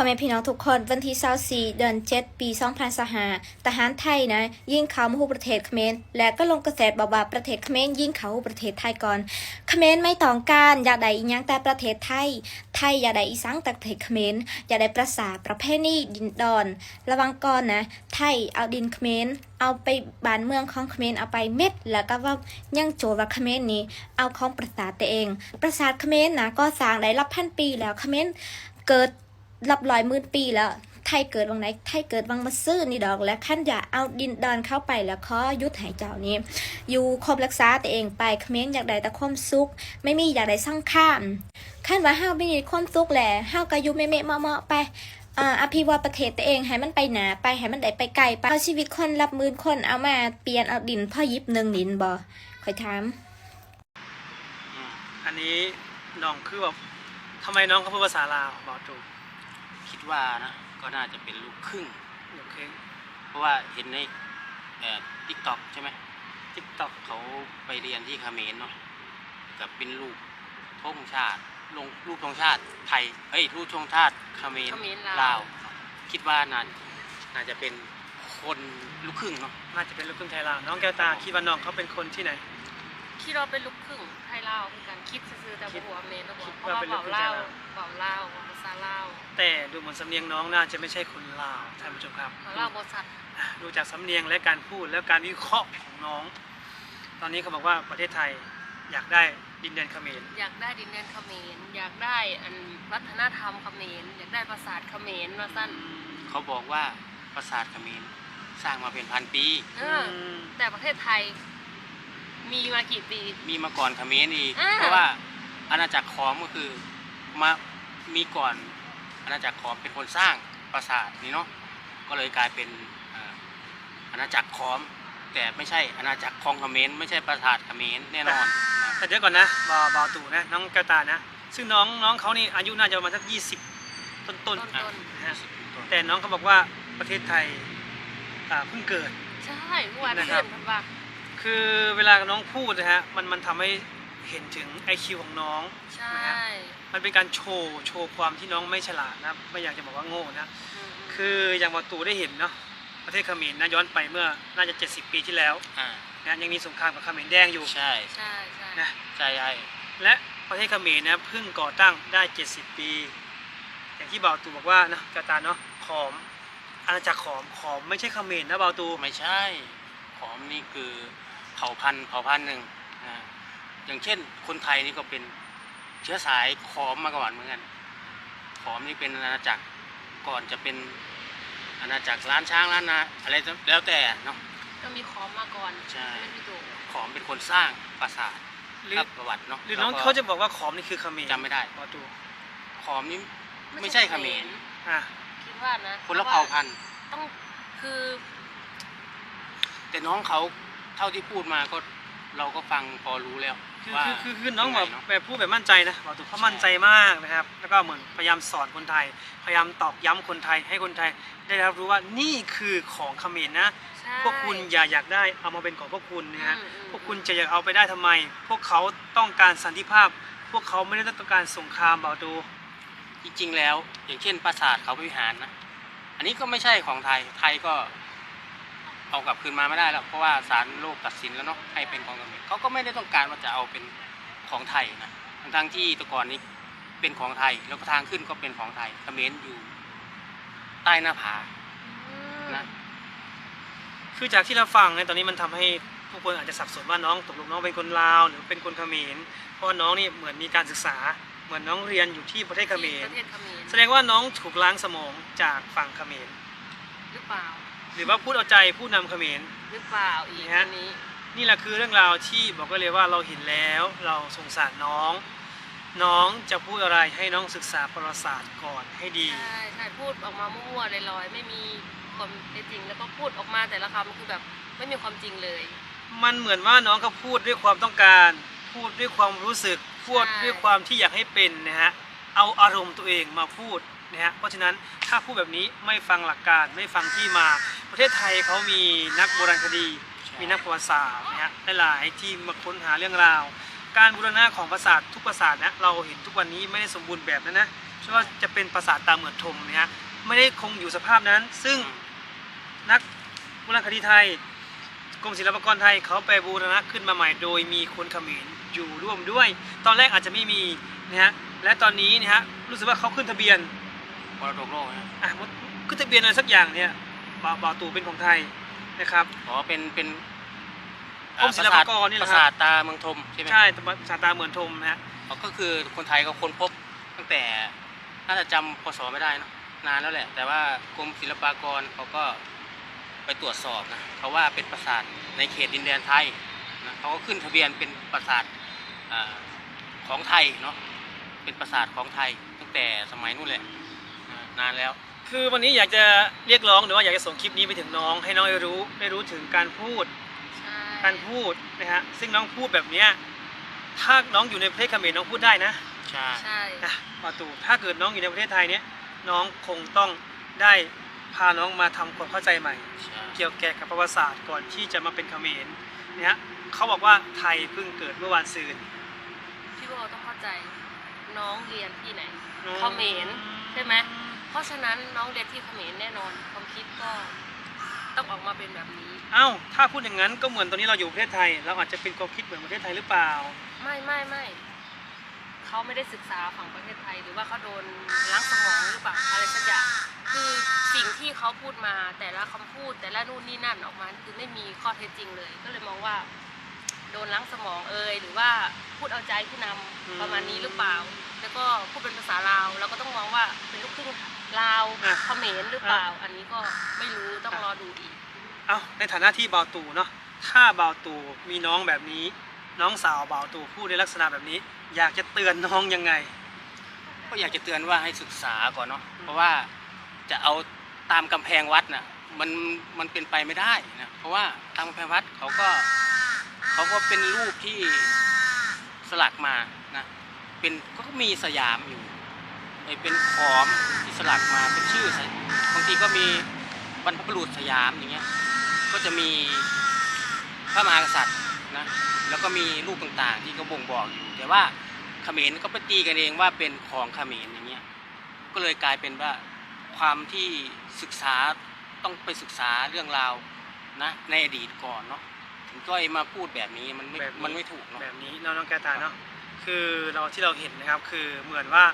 อแม่พี่น้องทุกคนวันที่24เดือน7 ปี 2025ทหารไทยนะ ยิงเขามาหูประเทศเขมรและก็ลงกระแสบอกว่าประเทศเขมรยิงเขาหูประเทศไทยก่อนเขมรไม่ต้องการอยากได้อีหยังแต่ประเทศไทย ไทยอยากได้อีสังแต่ประเทศเขมรอยากได้ประสาประเพณีดินดอน ระวังก่อนนะ ไทยเอาดินเขมรเอาไปบ้านเมืองของเขมรเอาไปเม็ด แล้วก็ว่ายังโจว่าเขมรนี้ เอาของประสาทตัวเอง ประสาทเขมรนะก็สร้างได้รับพันปีแล้วเขมรเกิด รับร้อยหมื่นปีแล้วไทยเกิดวังไหนไทยเกิดวังมาซื่อนี่ดอก และขั้นอย่าเอาดินดอนเข้าไปแล้วขอยุดหายเจ้านี้ อยู่ครบรักษาตัวเองไปเขม้นอยากได้ต่ความสุขไม่มีอยากได้สร้างข้ามขั้นว่าห้าวไม่มีความสุขแหละห้าวก็อยู่เมะเมาะๆไปอาอภิวัตประเทศตัวเองให้มันไปหนาไปให้มันได้ไปไกลไปเอาชีวิตคนรับมือคนเอามาเปลี่ยนเอาดินพ่อยิบหนึ่งดินบ่คอยถามอันนี้น้องคือแบบทำไมน้องเขาพูดภาษาลาวบอกถูก ดว่านะก็น่าจะเป็นลูกครึ่งโอเคเพราะว่าเห็นในทิกตอกใช่ไหมติ๊กต็อกเขาไปเรียนที่เขมรเนาะกับเป็นลูกธงชาติลงลูกธงชาติไทยเฮ้ยลูกธงชาติเขมรเขมรลาวลาวคิดว่าน่าน่าจะเป็นคนลูกครึ่งเนาะ น่าจะเป็นลูกครึ่งไทยลาวน้องแก้วตาคิดว่าน้องเขาเป็นคนที่ไหน คิดว่าเป็นลูกครึ่งไทยลาวคือการคิดซื่อๆแต่คิดบ่หัวาเมนแล้วบ่คิดเพราะว่าว่าเป็นลูเบากครึ่งเล่าไทยลาวเบาเล่าภาษาลาวแต่ดูเหมือนสำเนียงน้องน่าจะไม่ใช่คนลาวท่านผู้ชมครับเบาเล่าบ่ชัดดูจากสำเนียงและการพูดและการวิเคราะห์ของน้อง ตอนนี้เขาบอกว่าประเทศไทยอยากได้ดินแดนเขมรอยากได้ดินแดนเขมรอยากได้อันวัฒนธรรมเขมรอยากได้ภาษาทเขมรว่าสั้นเขาบอกว่าปราสาทเขมรสร้างมาเป็นพันปีเอออแต่ประเทศไทย มีมากี่ปี มีมาก่อนเขมรอีกอ่า เพราะว่าอาณาจักรขอมก็คือมามีก่อนอาณาจักรขอมเป็นคนสร้างปราสาทนี่เนาะก็เลยกลายเป็นเอ่ออาณาจักรขอม แต่ไม่ใช่อาณาจักรคองเขมรไม่ใช่ปราสาทเขมรแน่นอนนะแต่เดี๋ยวก่อนนะบาวบาวตู่นะน้องแก้วตานะ ซึ่งน้องน้องเขานี่อายุน่าจะประมาณสักยี่สิบต้นๆต้นนะฮะต้นแต่น้องเขาบอกว่าประเทศไทยอ่าเพิ่งเกิดๆใช่เมื่อวานนะครัเพื่บอนมันว่า คือเวลาน้องพูดนะฮะมันมันทำให้เห็นถึง IQ ของน้องใช่มันเป็นการโชว์โชว์ความที่น้องไม่ฉลาดนะไม่อยากจะบอกว่าโง่นะมๆคืออย่างบาวตู่ได้เห็นเนาะประเทศเขมรนะย้อนไปเมื่อน่าจะ 70 ปีที่แล้วอ่านะยังมีสงครามกับเขมรแดงอยู่ใช่ใช่ใช่นะใช่ใช่และประเทศเขมรนะเพิ่งก่อตั้งได้ 70 ปี อย่างที่บ่าวตูบอกว่านะกาตาเนาะขอมอาณาจักรขอมขอมไม่ใช่เขมรนะบ่าวตู ไม่ใช่ ขอมนี่คือเผ่าพันธุ์เผ่าพันธุ์หนึ่งนะอย่างเช่น คนไทยนี่ก็เป็นเชื้อสายขอมมาก่อนเหมือนกันขอมนี่เป็นอาณาจักรก่อนจะเป็นอาณาจักรล้านช้างล้านนาอะไรแล้วแต่เนาะก็มีคอมมาก่อนใช่ไม่พี่ตู่ขอมเป็นคนสร้างปราสาทหรือครับประวัติเนาะหรือน้องแล้วก็เขาจะบอกว่าขอมนี่คือเขมรจำไม่ได้บ่าวตูขอมนี่ไม่ใช่เขมรอะคิดว่านะคนละเผ่าพันธุ์ต้องคือ แต่น้องเขา เท่าที่พูดมาก็เราก็ฟังพอรู้แล้วคือว่า คือคือคือน้องแบบยัไเาะแบบพูดแบบมั่นใจนะบ่าวตูเขามั่นใจมากนะครับ แล้วก็เหมือนพยายามสอนคนไทย พยายามตอกย้ำคนไทยให้คนไทย ได้รับรู้ว่านี่คือของเขมรนะ ใช่ พวกคุณอย่าอยากได้เอามาเป็นของพวกคุณนะฮะ อืมอืม พวกคุณจะอยากเอาไปได้ทำไม พวกเขาต้องการสันติภาพ พวกเขาไม่ได้ต้องการสงครามเบาดู จริงๆแล้ว อย่างเช่นปราสาทเขาวิหารนะ อันนี้ก็ไม่ใช่ของไทย ไทยก็ เอากลับคืนมาไม่ได้แล้วเพราะว่าศาลโลกตัดสินแล้วเนาะให้เป็นของเขมรเขาก็ไม่ได้ต้องการว่าจะเอาเป็นของไทยนะทั้งๆที่แตะก่อนนี้เป็นของไทย แล้วก็ทางขึ้นก็เป็นของไทยเขมรอยู่ใต้หน้าผาอืมนะคือจากที่เราฟังเนี่ยตอนนี้มันทำให้ผู้คนอาจจะสับสนว่าน้องตกลงน้องเป็นคนลาวหรือเป็นคนเขมรเพราะว่าน้องนี่เหมือนมีการศึกษาเหมือนน้องเรียนอยู่ที่ประเทศเขมรประเทศเขมรแสดงว่าน้องถูกล้างสมองจากฝั่งเขมรหรือเปล่าห รือว่าพูดเอาใจผู้นำเขมร หรือเปล่าอีกนี่ฮะ อันนี้ นี่แหละคือเรื่องราวที่บอกก็เลยว่าเราเห็นแล้วเราสงสารน้อง น้องจะพูดอะไรให้น้องศึกษาประวัติศาสตร์ก่อนให้ดี ใช่ใช่พูดออกมามั่วๆลอยๆไม่มีความเป็นจริงแล้วก็พูดออกมาแต่ละคำคือแบบไม่มีความจริงเลย มันเหมือนว่าน้องเขาพูดด้วยความต้องการ พูดด้วยความรู้สึก พูดใช่ด้วยความที่อยากให้เป็นนะฮะเอาอารมณ์ตัวเองมาพูดนะฮะเพราะฉะนั้นถ้าพูดแบบนี้ไม่ฟังหลักการไม่ฟังที่มา ประเทศไทยเขามีนักโบราณคดี มีนักประวัติศาสตร์นะฮะหลายๆที่มาค้นหาเรื่องราว การบูรณะของปราสาททุกปราสาทนะเราเห็นทุกวันนี้ไม่ได้สมบูรณ์แบบนะนะไม่ว่าจะเป็นปราสาทตาเหมือนทมนะฮะไม่ได้คงอยู่สภาพนั้น ซึ่งนักโบราณคดีไทยกรมศิลปากรไทยเขาไปบูรณะขึ้นมาใหม่โดยมีคนเขมรอยู่ร่วมด้วย ตอนแรกอาจจะไม่มีนะฮะและตอนนี้นะฮะรู้สึกว่าเขาขึ้นทะเบียนมรดกโลกนะอะขึ้นทะเบียนอะไรสักอย่างเนี่ย บ่าวบ่าวตู่เป็นของไทยนะครับ อ๋อเป็นเป็นกรมศิลปากรนี่แหปละราครับสาทตาเมืองทมใช่ไหมใช่ปราสาทตาเหมือนทมนะฮะอ๋อก็คือคนไทยก็ค้นพบตั้งแต่น่าจะจำพศไม่ได้เนอะนานแล้วแหละ แต่ว่ากรมศิลปากรเขาก็ไปตรวจสอบนะเขาว่าเป็นปราสาทในเขตดินแดนไทยนะเขาก็ขึ้นทะเบียนเป็นปราสาทอ่าของไทยเนาะเป็นปราสาทของไทยตั้งแต่สมัยนู้นแหละนะนานแล้ว คือวันนี้อยากจะเรียกร้องหรือว่าอยากจะส่งคลิปนี้ไปถึงน้อง ให้น้องได้รู้ได้รู้ถึงการพูด ใช่การพูดนะฮะซึ่งน้องพูดแบบเนี้ยถ้าน้องอยู่ในประเทศเขมรน้องพูดได้นะใช่ใช่ นะปาตูถ้าเกิดน้องอยู่ในประเทศไทยเนี้ยน้องคงต้องได้พาน้องมาทำความเข้าใจใหม่ ใช่เกี่ยวแก่กับประวัติศาสตร์ก่อนที่จะมาเป็นเขมรนะฮะเขาบอกว่าไทยเพิ่งเกิดเมื่อวานซืน พี่โบต้องเข้าใจ น้องเรียนที่ไหนน้องเขมรใช่ไหม เพราะฉะนั้นน้องเรียนที่เขมรแน่นอนความคิดก็ต้องออกมาเป็นแบบนี้ เอ้าถ้าพูดอย่างนั้นก็เหมือนตอนนี้เราอยู่ประเทศไทย เราอาจจะเป็นความคิดเหมือนประเทศไทยหรือเปล่า ไม่ไม่ไม่เขาไม่ได้ศึกษาฝั่งประเทศไทย หรือว่าเขาโดนล้างสมองหรือเปล่าอะไรสักอย่างคือสิ่งที่เขาพูดมาแต่ละคำพูด แต่ละนู่นนี่นั่นออกมาคือไม่มีข้อเท็จจริงเลย ก็เลยมองว่า โดนล้างสมองเอ่ยหรือว่าพูดเอาใจผู้นำอืมประมาณนี้หรือเปล่า แล้วก็พูดเป็นภาษาลาวเราก็ต้องมองว่าเป็นลูกครึ่ง ลาวอะเขมรหรือเปล่า อันนี้ก็ไม่รู้ต้องรอดูอีก เอาในฐานะที่บ่าวตู่เนาะถ้าบ่าวตู่มีน้องแบบนี้ น้องสาวบ่าวตู่พูดในลักษณะแบบนี้ อยากจะเตือนน้องยังไง ก็อยากจะเตือนว่าให้ศึกษาก่อนเนาะเพราะว่าจะเอาตามกำแพงวัดน่ะมันมันเป็นไปไม่ได้นะเพราะว่าตามกำแพงวัดเขาก็เขาก็เป็นรูปที่สลักมานะเป็นก็มีสยามอยู่ ไอ้เป็นขอมที่สลักมาเป็นชื่อสยบางทีก็มีบรรพบุรุษสยามอย่างเงี้ยก็จะมีพระมหากษัตริย์นะแล้วก็มีรูปต่างๆ ที่ก็บ่งบอกอยู่ แต่ว่าเขมรก็ไปตีกันเองว่าเป็นของเขมรอย่างเงี้ยก็เลยกลายเป็นว่าความที่ศึกษาต้องไปศึกษาเรื่องราวนะในอดีตก่อนเนาะถึงก็ไอ้มาพูดแบบนี้มันไม่แบบนี้มันไม่ถูกเนาะแบบนี้น้องน้องแกตาเนาะคือเราที่เราเห็นนะครับคือเหมือนว่า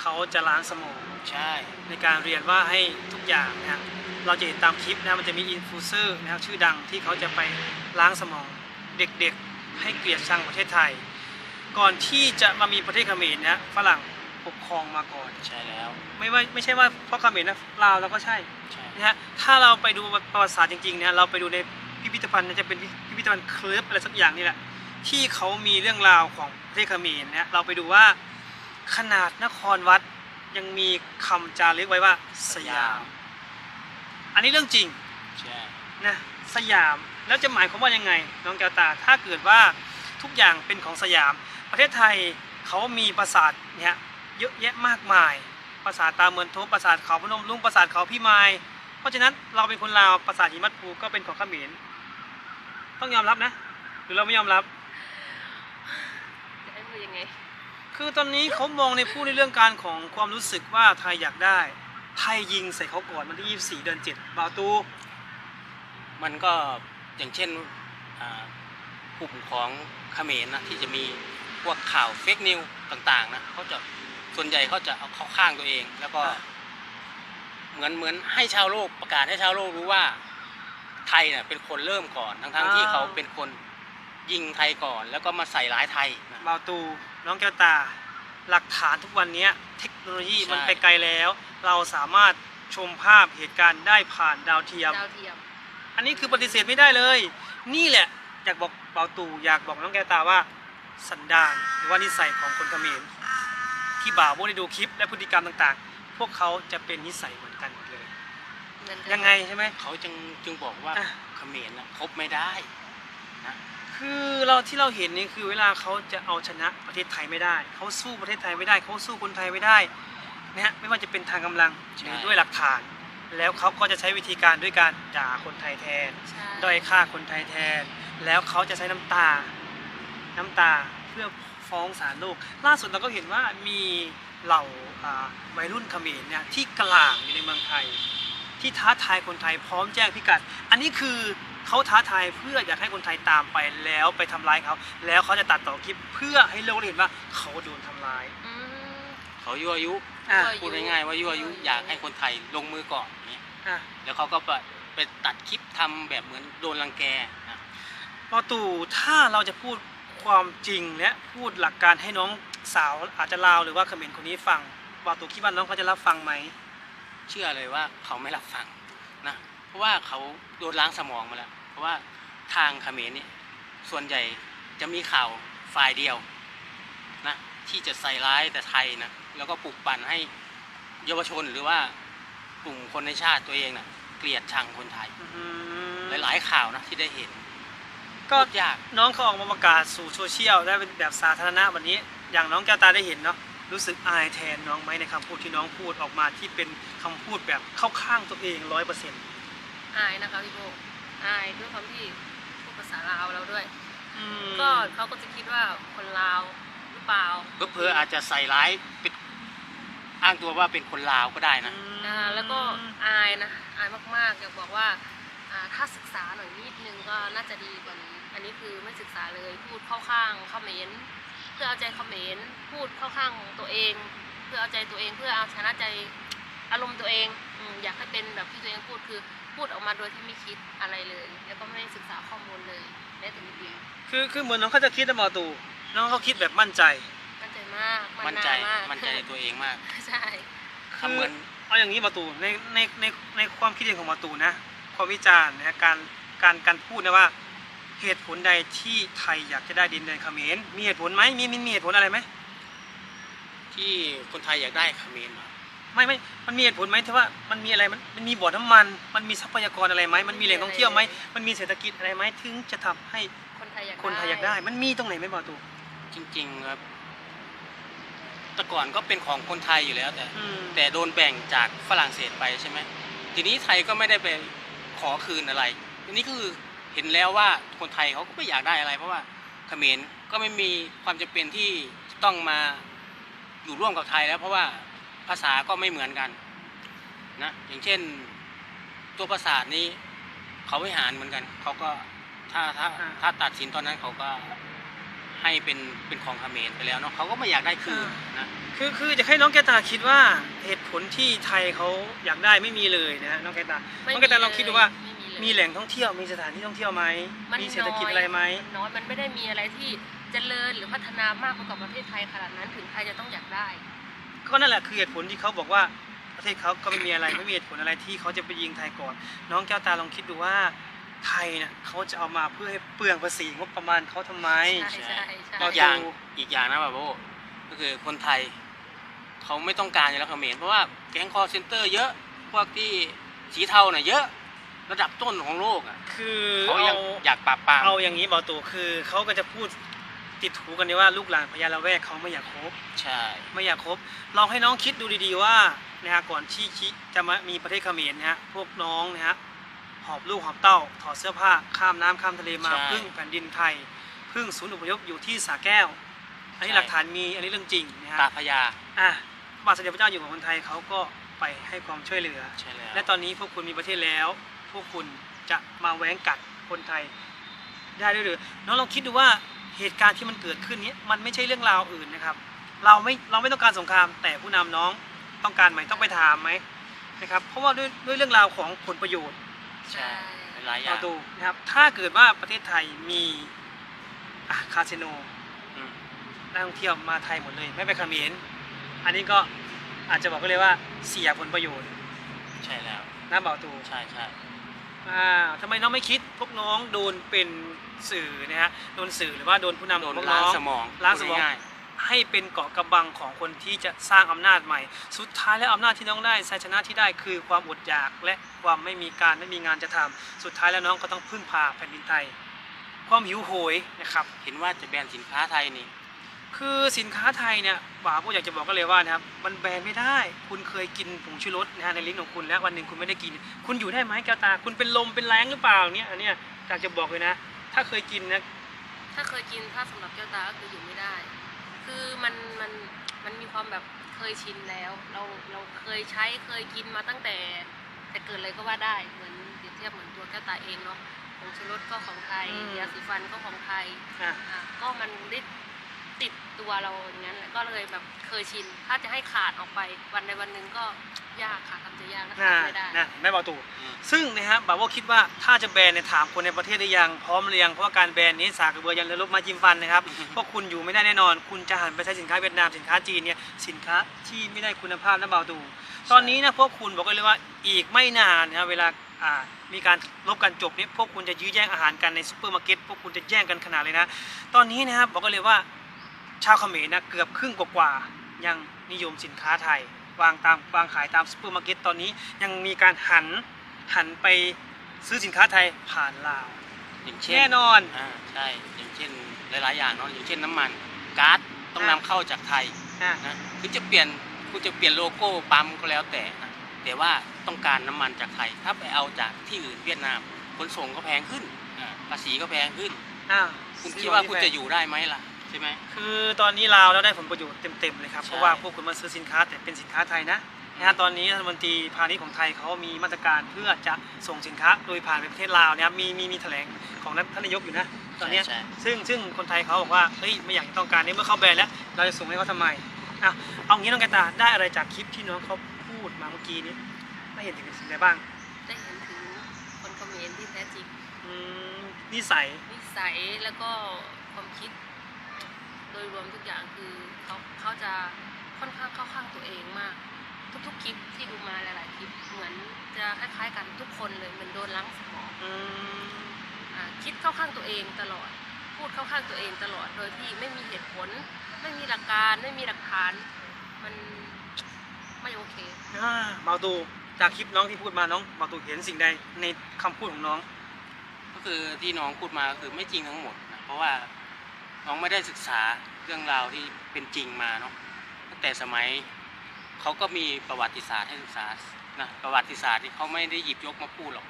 เขาจะล้างสมองใช่ในการเรียนว่าให้ทุกอย่างนะฮะเราจะเห็นตามคลิปนะมันจะมีอินฟลูเซอร์นะครับชื่อดังที่เขาจะไปล้างสมองเด็กๆ ให้เกลียดชังประเทศไทย ก่อนที่จะมามีประเทศเขมรนะฝรั่งปกครองมาก่อนใช่แล้ว ไม่ว่าไม่ใช่ว่าเพราะเขมรนะลาวเราก็ใช่ใช่นะฮะถ้าเราไปดูประวัติศาสตร์จริงๆเนี่ยเราไปดูในพิพิธภัณฑ์นะจะเป็นพิพิธภัณฑ์เคลิปอะไรสักอย่างนี่แหละที่เขามีเรื่องราวของประเทศเขมรนะเราไปดูว่า ขนาดนครวัดยังมีคำจารึกไว้ว่าสยาม อันนี้เรื่องจริงใช่นะสยามแล้วจะหมายความว่ายังไง น้องแก้วตา ถ้าเกิดว่าทุกอย่างเป็นของสยาม ประเทศไทยเขามีปราสาทเนี่ยเยอะแยะมากมาย ปราสาทตาเมือนทบปราสาทเขาพนมรุ้งปราสาทเขาพี่มายเพราะฉะนั้นเราเป็นคนลาวปราสาทหิมัดภูก็เป็นของเขมรต้องยอมรับนะ หรือเราไม่ยอมรับจะให้พูดยังไง คือตอนนี้เขามองในพูดในเรื่องการของความรู้สึกว่าไทยอยากได้ ไทยยิงใส่เขาก่อนวันที่ 24 เดือน7บาตู มันก็อย่างเช่นอ่ากลุ่มของเขมรนะที่จะมีพวกข่าวเฟกนิวต่าง ๆ นะเขาจะส่วนใหญ่เขาจะเอาเข้าข้างตัวเอง แล้วก็เหมือนเหมือนให้ชาวโลกประกาศให้ชาวโลกรู้ว่า ไทยเนี่ยเป็นคนเริ่มก่อนทั้งๆที่เขาเป็นคนยิงไทยก่อน แล้วก็มาใส่ร้ายไทยนะ บาตู น้องแก้วตา หลักฐานทุกวันนี้เทคโนโลยีใช่มันไปไกลแล้ว เราสามารถชมภาพเหตุการณ์ได้ผ่านดาวเทียม ดาวเทียม อันนี้คือปฏิเสธไม่ได้เลย นี่แหละอยากบอกเบาตู่อยากบอกน้องแก้วตาว่าสันดานหรือว่านิสัยของคนเขมรที่บ่าวพวกได้ดูคลิปและพฤติกรรมต่างๆ พวกเขาจะเป็นนิสัยเหมือนกันหมดเลยเหมือนกันยังไงใช่ไหม เขาจึงจึงบอกว่าอะ เขมรนะคบไม่ได้นะ คือเราที่เราเห็นนี่คือเวลาเขาจะเอาชนะประเทศไทยไม่ได้ เขาสู้ประเทศไทยไม่ได้ เขาสู้คนไทยไม่ได้นะฮะไม่ว่าจะเป็นทางกำลังหรือด้วยหลักฐาน แล้วเขาก็จะใช้วิธีการด้วยการด่าคนไทยแทน ใช่ ด้อยค่าคนไทยแทน แล้วเขาจะใช้น้ำตา น้ำตาเพื่อฟ้องศาลโลก ล่าสุดเราก็เห็นว่ามีเหล่าอ่าวัยรุ่นเขมรเนี่ยที่กลางอยู่ในเมืองไทย ที่ท้าทายคนไทยพร้อมแจ้งพิกัด อันนี้คือ เขาท้าทายเพื่ออยากให้คนไทยตามไปแล้วไปทำร้ายเขา แล้วเขาจะตัดต่อคลิปเพื่อให้โลกได้เห็นว่าเขาโดนทำร้ายอืม เขายั่วยุอะพูดง่ายๆว่ายั่วยุอยากให้คนไทยลงมือก่อนอย่างเงี้ยอะแล้วเขาก็ไปไปตัดคลิปทำแบบเหมือนโดนรังแกนะ ปอตู่ถ้าเราจะพูดความจริงและพูดหลักการให้น้องสาวอาจจะลาวหรือว่าเขมรคนนี้ฟังปอตู่คิดว่าน้องเขาจะรับฟังไหม เชื่อเลยว่าเขาไม่รับฟังนะ เพราะว่าเขาโดนล้างสมองมาแล้ว เพราะว่าทางเขมรเนี่ยส่วนใหญ่จะมีข่าวฝ่ายเดียวนะที่จะใส่ร้ายแต่ไทยนะแล้วก็ปลุกปั่นให้เยาวชนหรือว่ากลุ่มคนในชาติตัวเองนะเกลียดชังคนไทยหลายๆข่าวนะที่ได้เห็น ก็พูดยากน้องเขาออกมาประกาศสู่โซเชียลได้เป็นแบบสาธารณะวันนี้ อย่างน้องแก้วตาได้เห็นเนาะรู้สึกอายแทนน้องไหมในคำพูดที่น้องพูดออกมาที่เป็นคำพูดแบบเข้าข้างตัวเองร้อยเปอร์เซ็นต์อายนะคะพี่โบ อายด้วยความที่พูดภาษาลาวเราด้วยก็เขาก็จะคิดว่าคนลาวหรือเปล่าเพอๆอาจจะใส่ร้ายเป็นอ้างตัวว่าเป็นคนลาวก็ได้นะ อ่าแล้วก็อายนะอายมากๆอยากบอกว่าอ่าถ้าศึกษาหน่อยนิดนึงก็น่าจะดีกว่านี้ อันนี้คือไม่ศึกษาเลยพูดเข้าข้างเขมรเพื่อเอาใจเขมรพูดเข้าข้างตัวเอง เพื่อเอาใจตัวเองเพื่อเอาชนะใจอารมณ์ตัวเองอืมอยากให้เป็นแบบที่ตัวเองพูดคือ พูดออกมาโดยที่ไม่คิดอะไรเลย แล้วก็ไม่ได้ศึกษาข้อมูลเลยแม้แต่นิดเดียวคือคือเหมือนน้องเขาจะคิดนะหมอตู่ น้องเขาคิดแบบมั่นใจ มั่นใจมากมั่นใจหามากมั่นใจในตัวเองมากใช่ทำเหมือนเอาอย่างนี้หมอตู่ในในในในความคิดเห็นของหมอตู่นะความวิจารณ์นะการการการพูดนะว่า เหตุผลใดที่ไทยอยากจะได้ดินแดนเขมรมีเหตุผลไหมมีมีมีเหตุผลอะไรไหมที่คนไทยอยากได้เขมรเหรอ ไม่ไม่มันมีเหตุผลไหมที่ว่ามันมีอะไรมันมันมีบ่อน้ำมัน มันมีทรัพยากรอะไรไหมมันมีแหล่งท่องเที่ยวไหมมันมีเศรษฐกิจอะไรไหมถึงจะทำให้คนไทยอยากคนไทยอยากได้ มันมีตรงไหนไหมบอตูจริง ๆ ครับ แต่ก่อนก็เป็นของคนไทยอยู่แล้วแต่ อืมแต่โดนแบ่งจากฝรั่งเศสไปใช่ไหม ทีนี้ไทยก็ไม่ได้ไปขอคืนอะไร ทีนี้คือเห็นแล้วว่าคนไทยเขาก็ไม่อยากได้อะไร เพราะว่าเขมรก็ไม่มีความจำเป็นที่ต้องมาอยู่ร่วมกับไทยแล้ว เพราะว่า ภาษาก็ไม่เหมือนกันนะอย่างเช่นตัวประสาทนี้ เขาวิหารเหมือนกัน เขาก็ถ้าถ้าถ้าตัดสินตอนนั้นเขาก็ให้เป็นเป็นของเขมรไปแล้วเนาะเขาก็ไม่อยากได้คืนนะคือคือจะให้น้องแกตาคิดว่าเหตุผลที่ไทยเขาอยากได้ไม่มีเลยนะฮะน้องแกตาไม่น้องแกตาลองคิดดูว่าไม่เลยมีแหล่งท่องเที่ยวมีสถานที่ท่องเที่ยวไหมมันมีเศรษฐกิจอะไรไหมนน้อยมันไม่ได้มีอะไรที่เจริญหรือพัฒนามากกว่ากับประเทศไทยขนาดนั้นถึงไทยจะต้องอยากได้ ก็นั่นแหละคือเหตุผลที่เขาบอกว่าประเทศเขาก็ไม่มีอะไรไม่มีเหตุผลอะไรที่เขาจะไปยิงไทยก่อน น้องแก้วตาลองคิดดูว่าไทยเนี่ยเขาจะเอามาเพื่อให้เปลืองภาษีงบประมาณเขาทำไม ใช่ใช่ใช่เราอีกจะอย่างอีกอย่างนะแบบโบก็คือคนไทยเขาไม่ต้องการอยู่แล้วเขมรเพราะว่าแก๊งคอร์เซนเตอร์เยอะพวกที่สีเทาเนี่ยเยอะระดับต้นของโลกอะคือเขายัเอางอยากปราบปราม เอาอย่างนี้บอกตู่คือเขาก็จะพูด ติดหูกันเลยว่าลูกหลานพญาละแวกเขาไม่อยากคบใช่ ไม่อยากคบลองให้น้องคิดดูดีๆว่านะฮะก่อนที่คิจะมามีประเทศเขมรนะฮะพวกน้องนะฮะหอบลูกหอบเต้าถอดเสื้อผ้าข้ามน้ำข้ามทะเลมาพึ่งแผ่นดินไทย พึ่งศูนย์อพยพอยู่ที่สาแก้ว อันนี้หลักฐานมีอันนี้เรื่องจริงนะตาฮะพญาอะพระบาทสมเด็จพระเจ้าอยู่หัวคนไทยเขาก็ไปให้ความช่วยเหลือ ใช่แล้วและตอนนี้พวกคุณมีประเทศแล้ว พวกคุณจะมาแหวงกัดคนไทยได้ด้วยหรือน้องลองคิดดูว่า เหตุการณ์ที่มันเกิดขึ้นนี้มันไม่ใช่เรื่องราวอื่นนะครับ เราไม่เราไม่ต้องการสงคราม แต่ผู้นำน้องต้องการไหมต้องไปถามไหมนะครับ เพราะว่าด้วยด้วยเรื่องราวของผลประโยชน์ใช่หลายอย่าเรางดูนะครับ ถ้าเกิดว่าประเทศไทยมีอะคาสิโนอืมนักท่องเที่ยวมาไทยหมดเลย ไม่ไปเขมรอันนี้ก็อาจจะบอกกันเลยว่าเสียผลประโยชน์ใช่แล้ว นะบ่าวตู ใช่ใช่ อ่าทำไมน้องไม่คิดพวกน้องโดนเป็นสื่อนะฮะโดนสื่อหรือว่าโดนผู้นำโดของนพวกล้าน้งองสมองล้างสมองพูดง่ายให้เป็นเกาะกำบังของคนที่จะสร้างอำนาจใหม่ สุดท้ายแล้วอำนาจที่น้องได้ชัยชนะที่ได้คือความอดอยากและความไม่มีการไม่มีงานจะทำสุดท้ายแล้วน้องก็ต้องพึ่งพาแผ่นดินไทย ความหิวโหยนะครับ ๆเห็นว่าจะแบนสินค้าไทยนี่ คือสินค้าไทยเนี่ยป๋าผู้อยากจะบอกก็เลยว่านะครับมันแบนไม่ได้ คุณเคยกินผงชูรสนะฮะในลิ้นของคุณแล้ววันหนึ่งคุณไม่ได้กิน คุณอยู่ได้ไหมแก้วตา คุณเป็นลมเป็นแรงหรือเปล่าเนี่ยอันเนี้ยอยากจะบอกเลยนะ ถ้าเคยกินนะถ้าเคยกินถ้าสำหรับแก้วตาก็คืออยู่ไม่ได้ คือมันมันมันมีความแบบคเคยชินแล้ว เราเราเคยใช้เคยกินมาตั้งแต่ แต่เกิดอะไรก็ว่าได้เหมือนเปรียบเทียบเหมือนตัวแก้วตาเองเนาะผงชูรสก็ของไทยอืมยาสีฟันก็ของไทยอะอะก็มันได้ ติดตัวเราอย่างนั้นแหละก็เลยแบบเคยชิน ถ้าจะให้ขาดออกไปวันใดวันหนึ่งก็ยากค่ะทำจะยากและน่ะขาดไม่ได้น่ะแม่บอกตู่อืม ซึ่งนะฮะบาโวคิดว่าถ้าจะแบนเนี่ยถามคนในประเทศหรือยังพร้อมหรือยังเพราะว่าการแบนนี้สากกระเบือยันเรือรบมาจิ้มฟันนะครับพวกคุณอยู่ไม่ได้แน่นอน คุณจะหันไปใช้สินค้าเวียดนามสินค้าจีนเนี่ยสินค้าที่ไม่ได้คุณภาพนะเบาตูตอนนี้นะพวกคุณบอกกันเลยว่าอีกไม่นานนะเวลาอ่ามีการลบกันจบเนี่ยพวกคุณจะยื้อแย่งอาหารกันในซูเปอร์มาร์เก็ตพวกคุณจะแย่งกันขนาดเลยนะ ตอนนี้นะครับบอกกันเลยว่า ชาวเขมรนะเกือบครึ่งกว่าๆยังนิยมสินค้าไทยวางตามวางขายตามซูเปอร์มาร์เก็ตตอนนี้ยังมีการหันหันไปซื้อสินค้าไทยผ่านลาวอย่างเช่นแน่นอน อ่าใช่อย่างเช่นหลายๆอย่างเนาะอย่างเช่นน้ำมันก๊าซต้องนำเข้าจากไทยอะนะคือจะเปลี่ยนคุณจะเปลี่ยนโลโก้ปั๊มก็แล้วแต่นะแต่ว่าต้องการน้ำมันจากไทย ถ้าไปเอาจากที่อื่นเวียดนามขนส่งก็แพงขึ้นอ่าภาษีก็แพงขึ้น อ้าวคุณคิดว่าคุณจะอยู่ได้ไหมล่ะ ใช่ไหม คือตอนนี้ลาวแล้วได้ผลประโยชน์เต็มๆเลยครับ ใช่ เพราะว่าพวกคุณมาซื้อสินค้าแต่เป็นสินค้าไทยนะนะฮะตอนนี้รัฐมนตรีพาณิชย์ของไทยเขามีมาตรการเพื่อจะส่งสินค้าโดยผ่านไปประเทศลาวนะครับมีมีมีแถลงของท่านนายกอยู่นะตอนเนี้ย ใช่ซึ่งซึ่งคนไทยเขาบอกว่าเฮ้ยไม่อยากต้องการในเมื่อเขาแบนแล้วเราจะส่งให้เขาทำไมอะเอางี้น้องแกตาได้อะไรจากคลิปที่น้องเขาพูดมาเมื่อกี้นี้ได้เห็นถึงสิ่งใดบ้างได้เห็นถึงคนเขมรที่แท้จริงอืมนิสัยนิสัยแล้วก็ความคิดโดยรวมทุกอย่างคือเขาเขาจะค่อนข้างเข้าข้างตัวเองมาก ทุกๆคลิปที่ดูมาหลายๆคลิปเหมือนจะคล้ายๆกันทุกคนเลยเหมือนโดนล้างสมองอืมอ่าคิดเข้าข้างตัวเองตลอด พูดเข้าข้างตัวเองตลอดโดยที่ไม่มีเหตุผล ไม่มีหลักการไม่มีหลักฐาน มันไม่โอเคอ่าเบาตูจากคลิปน้องที่พูดมาน้องเบาตูเห็นสิ่งใดในคำพูดของน้อง ก็คือที่น้องพูดมาก็คือไม่จริงทั้งหมดนะเพราะว่า น้องไม่ได้ศึกษาเรื่องราวที่เป็นจริงมาเนาะตั้งแต่สมัยเขาก็มีประวัติศาสตร์ให้ศึกษานะประวัติศาสตร์ที่เขาไม่ได้หยิบยกมาพูดหรอก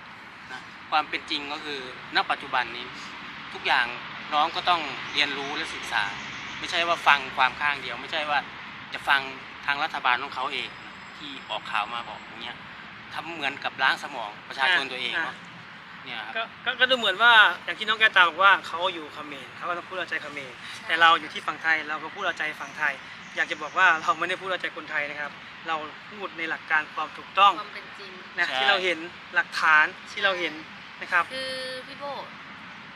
นะความเป็นจริงก็คือณปัจจุบันนี้ ทุกอย่างน้องก็ต้องเรียนรู้และศึกษา ไม่ใช่ว่าฟังความข้างเดียว ไม่ใช่ว่าจะฟังทางรัฐบาลของเขาเองที่ออกข่าวมาบอกอย่างเงี้ยทำเหมือนกับล้างสมองประชาชนตัวเองเนาะ เนี่ยครับ ก็ก็ก็ดูเหมือนว่าอย่างที่น้องแกวตาบอกว่าเขาอยู่เขมรเขาก็ต้องพูดเอาใจเขมรแต่เราอยู่ที่ฝั่งไทยเราก็พูดเอาใจฝั่งไทย อยากจะบอกว่าเราไม่ได้พูดเอาใจคนไทยนะครับ เราพูดในหลักการความถูกต้องความเป็นจริง นะใช่ ที่เราเห็นหลักฐานที่เราเห็นนะครับ คือพี่โบ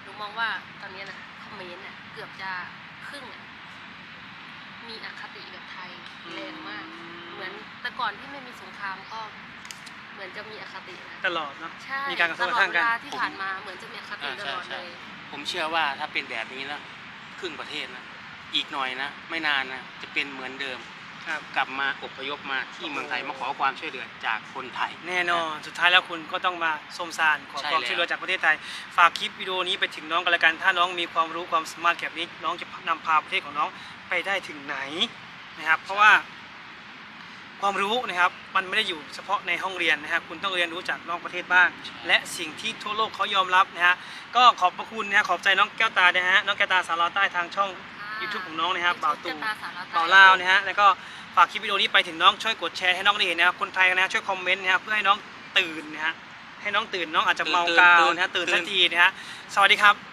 หนูมองว่าตอนนี้นะคอมเขมนต์น่ะเกือบจะครึ่งอะมีอคติแบบไทยแรงมาก เหมือนแต่ก่อนที่ไม่มีสงครามก็ เหมือนจะมีอคตินะตลอดเนาะใช่มีการกระทบตกลอระดทั่งเวกันลาที่ผ่านมาเหมือนจะมีอคติอ่าตใช่ลอดใช่เลยผมเชื่อว่าถ้าเป็นแบบนี้นะครึ่งประเทศนะอีกหน่อยนะ ไม่นานนะจะเป็นเหมือนเดิมครับกลับมาอพยพมาที่เมืองไทยมาขอความช่วยเหลือจากคนไทย แน่นอน สุดท้ายแล้วคุณก็ต้องมาสมสารขอใช่ความแล้วช่วยเหลือจากประเทศไทย ฝากคลิปวิดีโอนี้ไปถึงน้องกันละกัน ถ้าน้องมีความรู้ความสามารถแบบนี้ น้องจะนำพาประเทศของน้องไปได้ถึงไหนนะครับ เพราะว่า ความรู้นะครับมันไม่ได้อยู่เฉพาะในห้องเรียนนะครับคุณต้องเรียนรู้จากนอกประเทศบ้าง และสิ่งที่ทั่วโลกเขายอมรับนะฮะก็ขอบพระคุณนะฮะขอบใจน้องแก้วตานะฮะน้องแก้วตาสาวลาวใต้ทางช่อง YouTube ของน้องนะครับบ่าวตู่ตาสารตเป่าลาวนะฮะแล้วก็ฝากคลิปวิดีโอนี้ไปถึงน้องช่วยกดแชร์ให้น้องได้เห็นนะครับคนไทยนะฮะช่วยคอมเมนต์นะครับเพื่อให้น้องตื่นนะฮะให้น้องตื่นน้องอาจจะเมากาวนะฮะตื่นสักทีนะฮะสวัสดีครับ